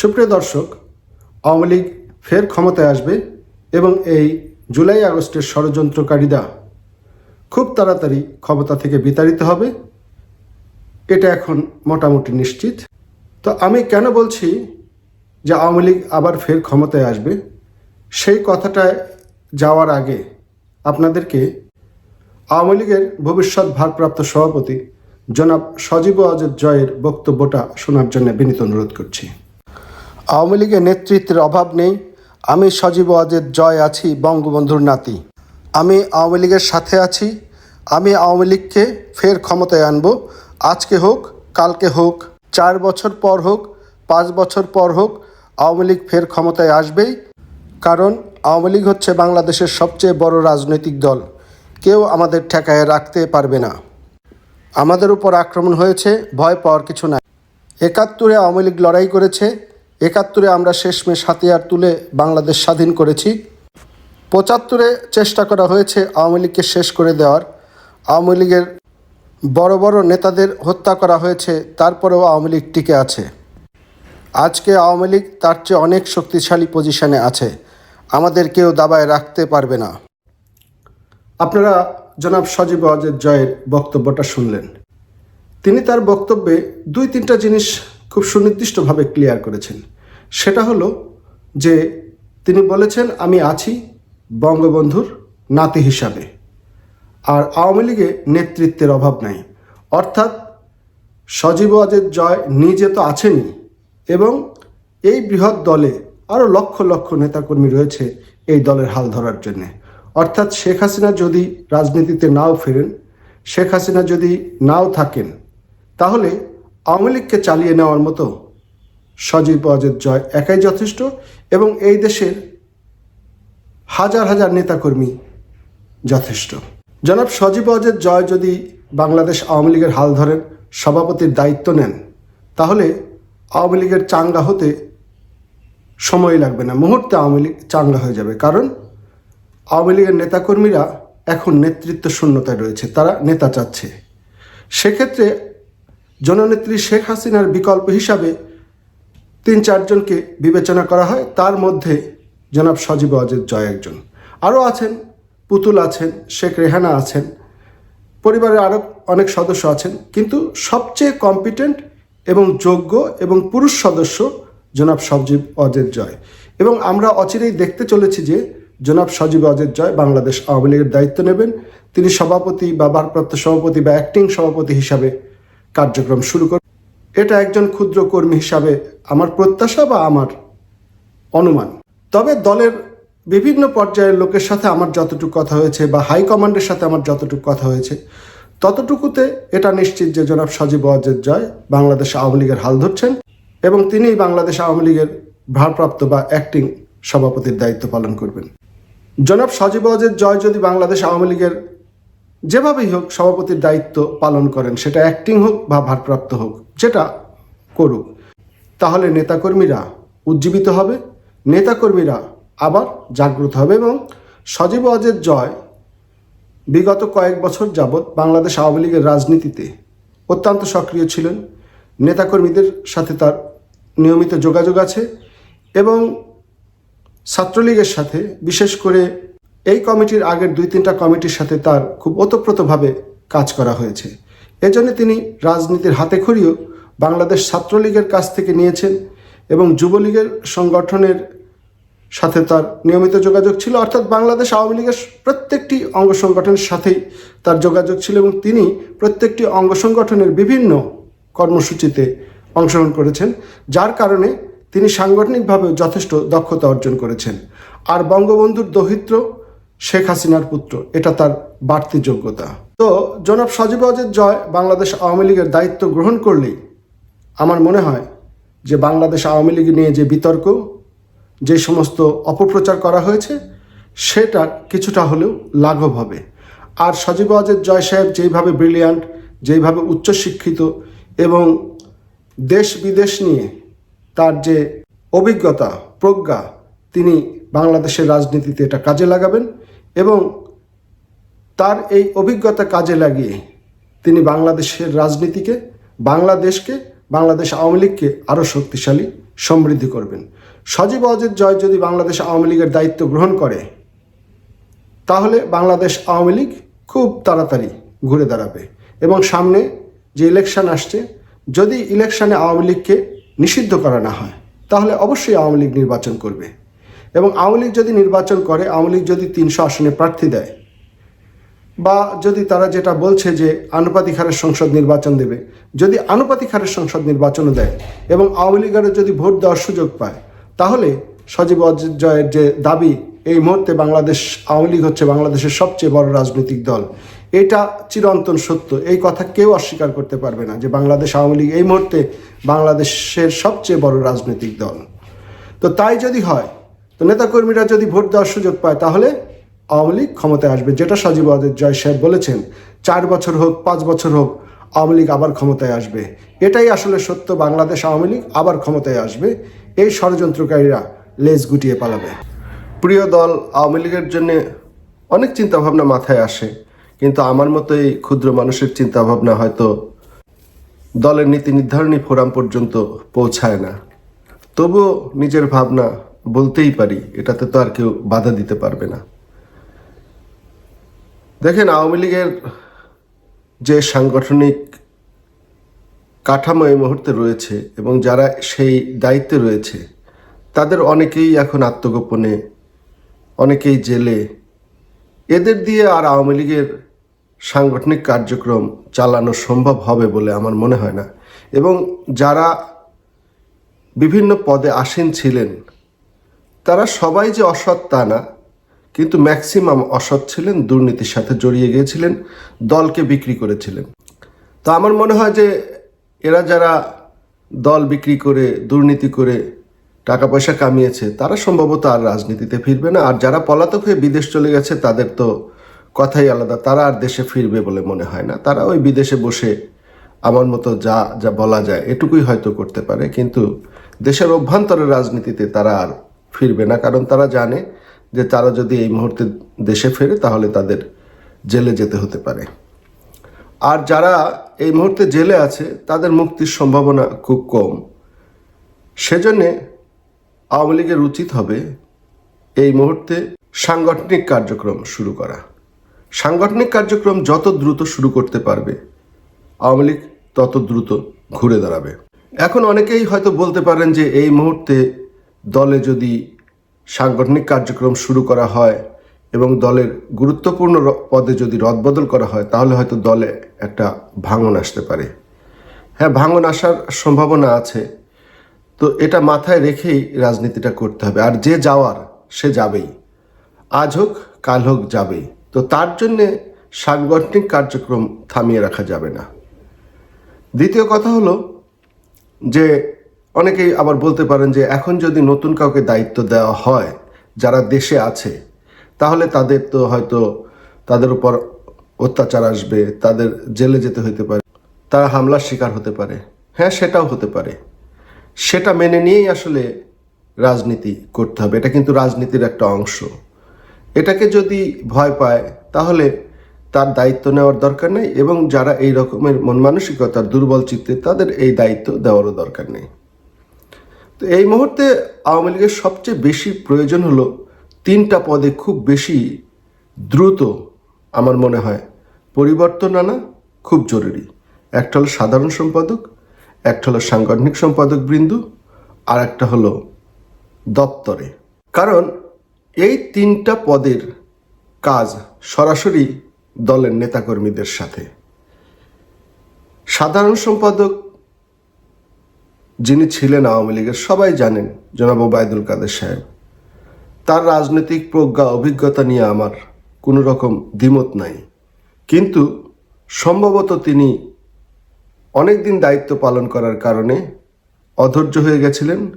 সুপ্রিয় দর্শক, আওয়ামী লীগ ফের ক্ষমতায় আসবে এবং এই জুলাই আগস্টের ষড়যন্ত্রকারীরা খুব তাড়াতাড়ি ক্ষমতা থেকে বিতাড়িত হবে। এটা এখন মোটামুটি নিশ্চিত। তো আমি কেন বলছি যে আওয়ামী লীগ আবার ফের ক্ষমতায় আসবে? সেই কথাটায় যাওয়ার আগে আপনাদেরকে আওয়ামী লীগের ভবিষ্যৎ ভারপ্রাপ্ত সভাপতি জনাব সজীব অজের জয়ের বক্তব্যটা শোনার জন্য বিনীত অনুরোধ করছি। আওয়ামী লীগের নেতৃত্বের অভাব নেই। আমি সজীব অজের জয় আছি বঙ্গবন্ধুর নাতি। আমি আওয়ামী লীগের সাথে আছি। আমি আওয়ামী লীগকে ফের ক্ষমতায় আনব। আজকে হোক, কালকে হোক, চার বছর পর হোক, পাঁচ বছর পর হোক, আওয়ামী লীগ ফের ক্ষমতায় আসবেই। কারণ আওয়ামী লীগ হচ্ছে বাংলাদেশের সবচেয়ে বড় রাজনৈতিক দল। কেউ আমাদের ঠেকায় রাখতে পারবে না। আমাদের উপর আক্রমণ হয়েছে, ভয় পাওয়ার কিছু নাই। একাত্তরে আওয়ামী লীগ লড়াই করেছে। একাত্তরে আমরা শেষমেশ হাতিয়ার তুলে বাংলাদেশ স্বাধীন করেছি। পঁচাত্তরে চেষ্টা করা হয়েছে আওয়ামী লীগকে শেষ করে দেওয়ার। আওয়ামী লীগের বড় বড় নেতাদের হত্যা করা হয়েছে, তারপরেও আওয়ামী লীগ টিকে আছে। আজকে আওয়ামী লীগ তার চেয়ে অনেক শক্তিশালী পজিশনে আছে। আমাদের কেউ দাবায় রাখতে পারবে না। আপনারা জনাব সজীব অজের জয়ের বক্তব্যটা শুনলেন। তিনি তার বক্তব্যে দুই তিনটা জিনিস খুব সুনির্দিষ্টভাবে ক্লিয়ার করেছেন। সেটা হলো যে তিনি বলেছেন, আমি আছি বঙ্গবন্ধুর নাতি হিসাবে। আর আওয়ামী লীগে নেতৃত্বের অভাব নাই। অর্থাৎ সজীব অজের জয় নিজে তো আছেনই এবং এই বৃহৎ দলে আরও লক্ষ লক্ষ নেতাকর্মী রয়েছে এই দলের হাল ধরার জন্যে। অর্থাৎ শেখ হাসিনা যদি রাজনীতিতে নাও ফেরেন, শেখ হাসিনা যদি নাও থাকেন, তাহলে আওয়ামী লীগকে চালিয়ে নেওয়ার মতো সজীব অজের জয় একাই যথেষ্ট এবং এই দেশের হাজার হাজার নেতাকর্মী যথেষ্ট। জনাব সজীব অজের জয় যদি বাংলাদেশ আওয়ামী লীগের হাল ধরেন, সভাপতির দায়িত্ব নেন, তাহলে আওয়ামী লীগের চাঙ্গা হতে সময় লাগবে না। মুহূর্তে আওয়ামী লীগ চাঙ্গা হয়ে যাবে কারণ আওয়ামী লীগের নেতাকর্মীরা এখন নেতৃত্ব শূন্যতায় রয়েছে, তারা নেতা চাচ্ছে। সেক্ষেত্রে জননেত্রী শেখ হাসিনার বিকল্প হিসাবে তিন চারজনকে বিবেচনা করা হয়। তার মধ্যে জনাব সজীব অজের জয় একজন। আরও আছেন, পুতুল আছেন, শেখ রেহানা আছেন, পরিবারের আরও অনেক সদস্য আছেন। কিন্তু সবচেয়ে কম্পিটেন্ট এবং যোগ্য এবং পুরুষ সদস্য জনাব সজীব অজের জয়। এবং আমরা অচিরেই দেখতে চলেছি যে জনাব সজীব অজের জয় বাংলাদেশ আওয়ামী লীগের দায়িত্ব নেবেন। তিনি সভাপতি বা ভারপ্রাপ্ত সভাপতি বা অ্যাক্টিং সভাপতি হিসাবে কার্যক্রম শুরু করবেন এটা একজন ক্ষুদ্র কর্মী হিসাবে আমার প্রত্যাশা বা আমার অনুমান। তবে দলের বিভিন্ন পর্যায়ের লোকের সাথে আমার যতটুকু কথা হয়েছে বা হাইকমান্ডের সাথে আমার যতটুকু কথা হয়েছে, ততটুকুতে এটা নিশ্চিত যে জনাব সজীব ওয়াজেদ জয় বাংলাদেশ আওয়ামী লীগের হাল ধরছেন এবং তিনিই বাংলাদেশ আওয়ামী লীগের ভারপ্রাপ্ত বা অ্যাক্টিং সভাপতির দায়িত্ব পালন করবেন। জনাব সজীব ওয়াজেদ জয় যদি বাংলাদেশ আওয়ামী লীগের যেভাবেই হোক সভাপতির দায়িত্ব পালন করেন, সেটা অ্যাক্টিং হোক বা ভারপ্রাপ্ত হোক, যেটা করুক, তাহলে নেতাকর্মীরা উজ্জীবিত হবে, নেতাকর্মীরা আবার জাগ্রত হবে এবং সজীব অজের জয় বিগত কয়েক বছর যাবৎ বাংলাদেশ আওয়ামী লীগের রাজনীতিতে অত্যন্ত সক্রিয় ছিলেন। নেতাকর্মীদের সাথে তার নিয়মিত যোগাযোগ আছে এবং ছাত্রলীগের সাথে বিশেষ করে এই কমিটির আগের দুই তিনটা কমিটির সাথে তার খুব ওতপ্রোতভাবে কাজ করা হয়েছে। এজন্য তিনি রাজনীতির হাতে খড়িও বাংলাদেশ ছাত্রলীগের কাছ থেকে নিয়েছেন এবং যুবলীগের সংগঠনের সাথে তার নিয়মিত যোগাযোগ ছিল। অর্থাৎ বাংলাদেশ আওয়ামী লীগের প্রত্যেকটি অঙ্গ সংগঠনের সাথেই তার যোগাযোগ ছিল এবং তিনি প্রত্যেকটি অঙ্গ সংগঠনের বিভিন্ন কর্মসূচিতে অংশগ্রহণ করেছেন, যার কারণে তিনি সাংগঠনিকভাবে যথেষ্ট দক্ষতা অর্জন করেছেন। আর বঙ্গবন্ধুর দহিত্র শেখ হাসিনার পুত্র। এটা তার বাড়তি যোগ্যতা। তো জনাব সজীব অজের জয় বাংলাদেশ আওয়ামী লীগের দায়িত্ব গ্রহণ করলেই আমার মনে হয় যে বাংলাদেশ আওয়ামী লীগ নিয়ে যে বিতর্ক, যে সমস্ত অপপ্রচার করা হয়েছে সেটা কিছুটা হলেও লাঘব হবে। আর সজীব আজের জয় সাহেব যেইভাবে ব্রিলিয়ান্ট, যেইভাবে উচ্চশিক্ষিত এবং দেশ বিদেশ নিয়ে তার যে অভিজ্ঞতা, প্রজ্ঞা, তিনি বাংলাদেশের রাজনীতিতে এটা কাজে লাগাবেন। এবং তার এই অভিজ্ঞতা কাজে লাগিয়ে তিনি বাংলাদেশের রাজনীতিকে, বাংলাদেশকে, বাংলাদেশ আওয়ামী লীগকে আরও শক্তিশালী, সমৃদ্ধি করবেন। সজীব অজিত জয় যদি বাংলাদেশ আওয়ামী লীগের দায়িত্ব গ্রহণ করে, তাহলে বাংলাদেশ আওয়ামী লীগ খুব তাড়াতাড়ি ঘুরে দাঁড়াবে। এবং সামনে যে ইলেকশন আসছে, যদি ইলেকশনে আওয়ামী লীগকে নিষিদ্ধ করা না হয়, তাহলে অবশ্যই আওয়ামী লীগ নির্বাচন করবে। এবং আওয়ামী লীগ যদি নির্বাচন করে, আওয়ামী লীগ যদি তিনশো আসনে প্রার্থী দেয়, বা যদি তারা যেটা বলছে যে আনুপাতিক হারের সংসদ নির্বাচন দেবে, যদি আনুপাতিক হারের সংসদ নির্বাচনও দেয় এবং আওয়ামী লীগের যদি ভোট দেওয়ার সুযোগ পায়, তাহলে সজীব অজয়ের যে দাবি, এই মুহূর্তে বাংলাদেশ, আওয়ামী লীগ হচ্ছে বাংলাদেশের সবচেয়ে বড় রাজনৈতিক দল। এটা চিরন্তন সত্য। এই কথা কেউ অস্বীকার করতে পারবে না যে বাংলাদেশ আওয়ামী লীগ এই মুহূর্তে বাংলাদেশের সবচেয়ে বড় রাজনৈতিক দল। তো তাই যদি হয় তো নেতাকর্মীরা যদি ভোট দেওয়ার সুযোগ পায়, তাহলে আওয়ামী লীগ ক্ষমতায় আসবে। যেটা সজীব অজিত জয় সাহেব বলেছেন, চার বছর হোক, পাঁচ বছর হোক, আওয়ামী লীগ আবার ক্ষমতায় আসবে। এটাই আসলে সত্য, বাংলাদেশ আওয়ামী লীগ আবার ক্ষমতায় আসবে। এই ষড়যন্ত্রকারীরা লেজ গুটিয়ে পালাবে। প্রিয় দল, আওয়ামী লীগের জন্যে অনেক চিন্তাভাবনা মাথায় আসে, কিন্তু আমার মতো এই ক্ষুদ্র মানুষের চিন্তাভাবনা হয়তো দলের নীতি নির্ধারণী ফোরাম পর্যন্ত পৌঁছায় না। তবুও নিজের ভাবনা বলতেই পারি, এটাতে তো আর কেউ বাধা দিতে পারবে না। দেখেন, আওয়ামী লীগের যে সাংগঠনিক কাঠামো এই মুহূর্তে রয়েছে এবং যারা সেই দায়িত্বে রয়েছে, তাদের অনেকেই এখন আত্মগোপনে, অনেকেই জেলে। এদের দিয়ে আর আওয়ামী লীগের সাংগঠনিক কার্যক্রম চালানো সম্ভব হবে বলে আমার মনে হয় না। এবং যারা বিভিন্ন পদে আসীন ছিলেন তারা সবাই যে অসৎ তা না, কিন্তু ম্যাক্সিমাম অসৎ ছিলেন, দুর্নীতির সাথে জড়িয়ে গিয়েছিলেন, দলকে বিক্রি করেছিলেন। তো আমার মনে হয় যে এরা যারা দল বিক্রি করে, দুর্নীতি করে টাকা পয়সা কামিয়েছে, তারা সম্ভবত আর রাজনীতিতে ফিরবে না। আর যারা পলাতক হয়ে বিদেশ চলে গেছে, তাদের তো কথাই আলাদা। তারা আর দেশে ফিরবে বলে মনে হয় না। তারা ওই বিদেশে বসে আমার মতো যা যা বলা যায়, এটুকুই হয়তো করতে পারে। কিন্তু দেশের অভ্যন্তরের রাজনীতিতে তারা আর ফিরবে না। কারণ তারা জানে যে তারা যদি এই মুহূর্তে দেশে ফেরে, তাহলে তাদের জেলে যেতে হতে পারে। আর যারা এই মুহূর্তে জেলে আছে, তাদের মুক্তির সম্ভাবনা খুব কম। সেজন্যে আওয়ামী লীগের উচিত হবে এই মুহূর্তে সাংগঠনিক কার্যক্রম শুরু করা। সাংগঠনিক কার্যক্রম যত দ্রুত শুরু করতে পারবে, আওয়ামী লীগ তত দ্রুত ঘুরে দাঁড়াবে। এখন অনেকেই হয়তো বলতে পারেন যে এই মুহূর্তে দলে যদি সাংগঠনিক কার্যক্রম শুরু করা হয় এবং দলের গুরুত্বপূর্ণ পদে যদি রদবদল করা হয়, তাহলে হয়তো দলে একটা ভাঙন আসতে পারে। হ্যাঁ ভাঙন আসার সম্ভাবনা আছে। তো এটা মাথায় রেখেই রাজনীতিটা করতে হবে। আর যে যাওয়ার, সে যাবেই। আজ হোক, কাল হোক, যাবেই। তো তার জন্যে সাংগঠনিক কার্যক্রম থামিয়ে রাখা যাবে না। দ্বিতীয় কথা হলো যে অনেকেই আবার বলতে পারেন যে এখন যদি নতুন কাউকে দায়িত্ব দেওয়া হয়, যারা দেশে আছে, তাহলে তাদের তো হয়তো তাদের উপর অত্যাচার আসবে, তাদের জেলে যেতে হতে পারে, তারা হামলার শিকার হতে পারে। হ্যাঁ সেটাও হতে পারে। সেটা মেনে নিয়েই আসলে রাজনীতি করতে হবে। এটা কিন্তু রাজনীতির একটা অংশ। এটাকে যদি ভয় পায়, তাহলে তার দায়িত্ব নেওয়ার দরকার নেই এবং যারা এই রকমের মন মানসিকতার দুর্বল চিত্তে, তাদের এই দায়িত্ব দেওয়ারও দরকার নেই। তো এই মুহূর্তে আওয়ামী লীগের সবচেয়ে বেশি প্রয়োজন হলো তিনটা পদে খুব বেশি দ্রুত, আমার মনে হয়, পরিবর্তন আনা খুব জরুরি। একটা হলো সাধারণ সম্পাদক, একটা হলো সাংগঠনিক সম্পাদক বৃন্দু, আর একটা হলো দপ্তরে। কারণ এই তিনটা পদের কাজ সরাসরি দলের নেতাকর্মীদের সাথে। সাধারণ সম্পাদক যিনি ছিলেন আওয়ামী লীগের, সবাই জানেন জনাব ওবায়দুল কাদের সাহেব। তার রাজনৈতিক প্রজ্ঞা, অভিজ্ঞতা নিয়ে আমার কোনো রকম দ্বিমত নাই। কিন্তু সম্ভবত তিনি অনেক দিন দায়িত্ব পালন করার কারণে অধৈর্য হয়ে গেছিলেন,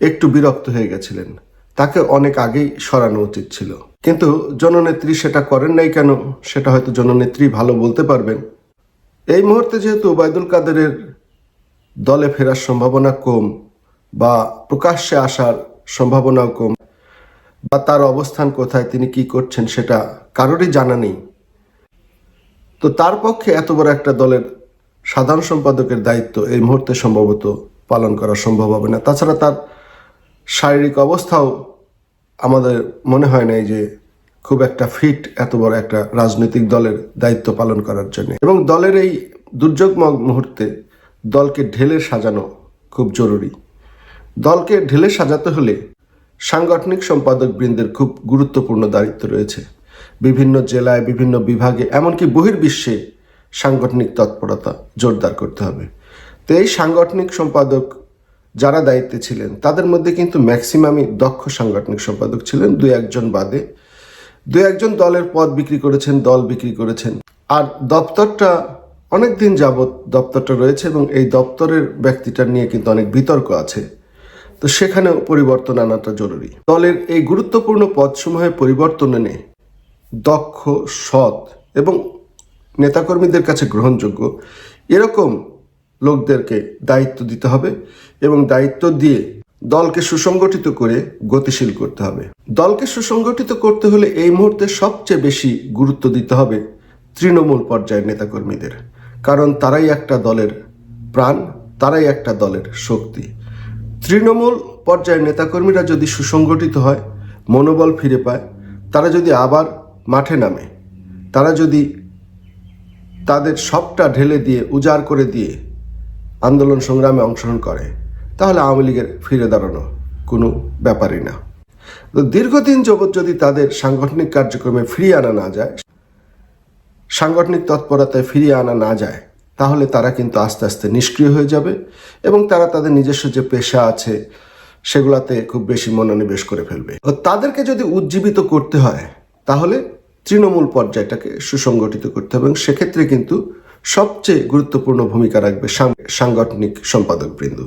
একটু বিরক্ত হয়ে গেছিলেন। তাকে অনেক আগেই সরানো উচিত ছিল। কিন্তু জননেত্রী সেটা করেন নাই কেন, সেটা হয়তো জননেত্রী ভালো বলতে পারবেন। এই মুহূর্তে যেহেতু ওবায়দুল কাদেরের দলে ফেরার সম্ভাবনা কম বা প্রকাশ্যে আসার সম্ভাবনাও কম বা তার অবস্থান কোথায়, তিনি কি করছেন সেটা কারোরই জানা নেই। তো তার পক্ষে এত বড় একটা দলের সাধারণ সম্পাদকের দায়িত্ব এই মুহূর্তে সম্ভবত পালন করা সম্ভব হবে না। তাছাড়া তার শারীরিক অবস্থাও আমাদের মনে হয় নাই যে খুব একটা ফিট এত বড় একটা রাজনৈতিক দলের দায়িত্ব পালন করার জন্য। এবং দলের এই দুর্যোগময় মুহূর্তে দলকে ঢেলে সাজানো খুব জরুরি। দলকে ঢেলে সাজাতে হলে সাংগঠনিক সম্পাদক বৃন্দের খুব গুরুত্বপূর্ণ দায়িত্ব রয়েছে। বিভিন্ন জেলায়, বিভিন্ন বিভাগে, এমনকি বহির্বিশ্বে সাংগঠনিক তৎপরতা জোরদার করতে হবে। তো এই সাংগঠনিক সম্পাদক যারা দায়িত্বে ছিলেন, তাদের মধ্যে কিন্তু ম্যাক্সিমামই দক্ষ সাংগঠনিক সম্পাদক ছিলেন দু একজন বাদে। দু একজন দলের পদ বিক্রি করেছেন, দল বিক্রি করেছেন। আর দপ্তরটা অনেক দিন যাবৎ দপ্তরটা রয়েছে এবং এই দপ্তরের ব্যক্তিটা নিয়ে কিন্তু অনেক বিতর্ক আছে। তো সেখানেও পরিবর্তন আনাটা জরুরি। দলের এই গুরুত্বপূর্ণ পদসমূহে পরিবর্তন এনে দক্ষ, সৎ এবং নেতাকর্মীদের কাছে গ্রহণযোগ্য এরকম লোকদেরকে দায়িত্ব দিতে হবে এবং দায়িত্ব দিয়ে দলকে সুসংগঠিত করে গতিশীল করতে হবে। দলকে সুসংগঠিত করতে হলে এই মুহূর্তে সবচেয়ে বেশি গুরুত্ব দিতে হবে তৃণমূল পর্যায়ের নেতাকর্মীদের। কারণ তারাই একটা দলের প্রাণ, তারাই একটা দলের শক্তি। তৃণমূল পর্যায়ের নেতাকর্মীরা যদি সুসংগঠিত হয়, মনোবল ফিরে পায়, তারা যদি আবার মাঠে নামে, তারা যদি তাদের সবটা ঢেলে দিয়ে, উজাড় করে দিয়ে আন্দোলন সংগ্রামে অংশগ্রহণ করে, তাহলে আওয়ামী লীগের ফিরে দাঁড়ানো কোনো ব্যাপারই না। দীর্ঘদিন যাবৎ যদি তাদের সাংগঠনিক কার্যক্রমে ফিরিয়ে আনা না যায় সাংগঠনিক তৎপরতায় ফিরিয়ে আনা না যায়, তাহলে তারা কিন্তু আস্তে আস্তে নিষ্ক্রিয় হয়ে যাবে এবং তারা তাদের নিজস্ব যে পেশা আছে সেগুলাতে খুব বেশি মনোনিবেশ করে ফেলবে। তাদেরকে যদি উজ্জীবিত করতে হয়, তাহলে তৃণমূল পর্যায়টাকে সুসংগঠিত করতে হবে এবং সেক্ষেত্রে কিন্তু সবচেয়ে গুরুত্বপূর্ণ ভূমিকা রাখবে সাংগঠনিক সম্পাদক বৃন্দ।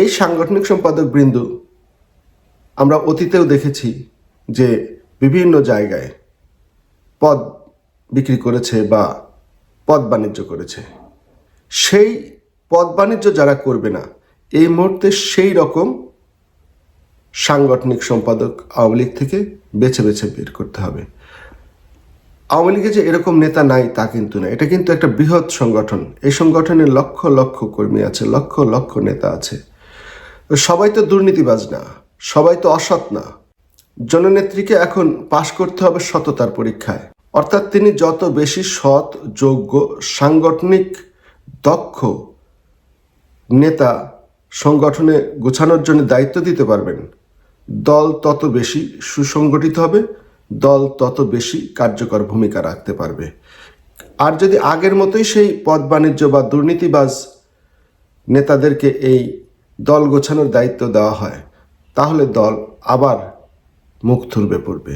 এই সাংগঠনিক সম্পাদক বৃন্দ, আমরা অতীতেও দেখেছি যে বিভিন্ন জায়গায় পদ বিক্রি করেছে বা পদ বাণিজ্য করেছে। সেই পদ বাণিজ্য যারা করবে না, এই মুহূর্তে সেই রকম সাংগঠনিক সম্পাদক আওয়ামী লীগ থেকে বেছে বেছে বের করতে হবে। আওয়ামী লীগে যে এরকম নেতা নাই তা কিন্তু না। এটা কিন্তু একটা বৃহৎ সংগঠন। এই সংগঠনের লক্ষ লক্ষ কর্মী আছে, লক্ষ লক্ষ নেতা আছে। সবাই তো দুর্নীতিবাজ না, সবাই তো অসৎ না। জননেত্রীকে এখন পাশ করতে হবে সততার পরীক্ষায়। অর্থাৎ তিনি যত বেশি সৎ, যোগ্য, সাংগঠনিক, দক্ষ নেতা সংগঠনে গোছানোর জন্য দায়িত্ব দিতে পারবেন, দল তত বেশি সুসংগঠিত হবে, দল তত বেশি কার্যকর ভূমিকা রাখতে পারবে। আর যদি আগের মতোই সেই পদ বাণিজ্য বা দুর্নীতিবাজ নেতাদেরকে এই দল গোছানোর দায়িত্ব দেওয়া হয়, তাহলে দল আবার মুখ থুরবে পড়বে।